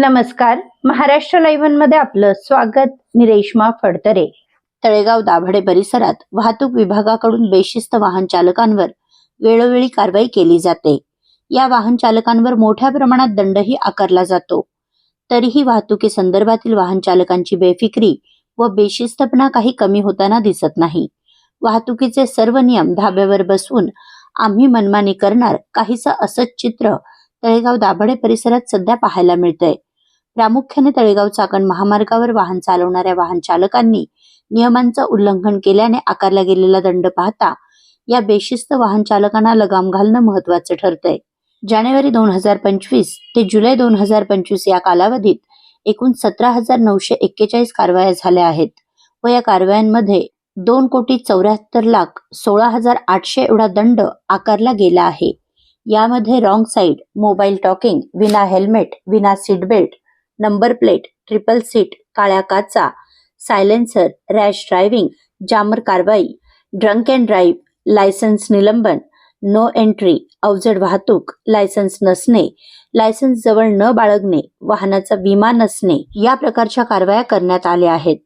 नमस्कार. महाराष्ट्र लाईव्हमध्ये आपलं स्वागत. मी रेश्मा फडतरे. तळेगाव दाभडे परिसरात वाहतूक विभागाकडून बेशिस्त वाहन चालकांवर वेळोवेळी कारवाई केली जाते. या वाहन चालकांवर मोठ्या प्रमाणात दंडही आकारला जातो. तरीही वाहतुकी संदर्भातील वाहन चालकांची बेफिक्री व बेशिस्तपणा काही कमी होताना दिसत नाही. वाहतुकीचे सर्व नियम धाब्यावर बसवून आम्ही मनमानी करणार काहीसं असंच चित्र तळेगाव दाभडे परिसरात सध्या पाहायला मिळतंय. प्रामुख्याने तळेगाव चाकण महामार्गावर वाहन चालवणाऱ्या वाहन चालकांनी नियमांचं उल्लंघन केल्याने आकारला गेलेला दंड पाहता या बेशिस्त वाहन चालकांना लगाम घालणं महत्वाचं ठरतंय. जानेवारी दोन हजार पंचवीस ते जुलै दोन हजार पंचवीस या कालावधीत एकूण सतरा हजार नऊशे एक्केचाळीस कारवाया झाल्या आहेत व या कारवायांमध्ये दोन कोटी चौऱ्याहत्तर लाख सोळा हजार आठशे एवढा दंड आकारला गेला आहे. यामध्ये रॉंग साईड मोबाईल टॉकिंग विना हेल्मेट विना seat belt number plate triple seat काळ्या काचा सायलेन्सर रॅश ड्रायव्हिंग जामर कारवाई ड्रंक अँड ड्राईव्ह लायसन्स निलंबन नो एंट्री अवजड वाहतूक लायसन्स नसणे लायसन्स जवळ न बाळगणे वाहनाचा विमा नसणे या प्रकारच्या कारवाया करण्यात आल्या आहेत.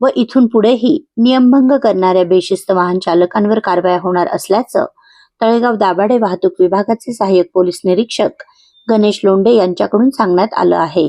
व इथून पुढेही नियमभंग करणाऱ्या बेशिस्त वाहन चालकांवर कारवाया होणार असल्याचं तळेगाव दाभाडे वाहतूक विभागाचे सहाय्यक पोलीस निरीक्षक गणेश लोंडे यांच्याकडून सांगण्यात आलं आहे.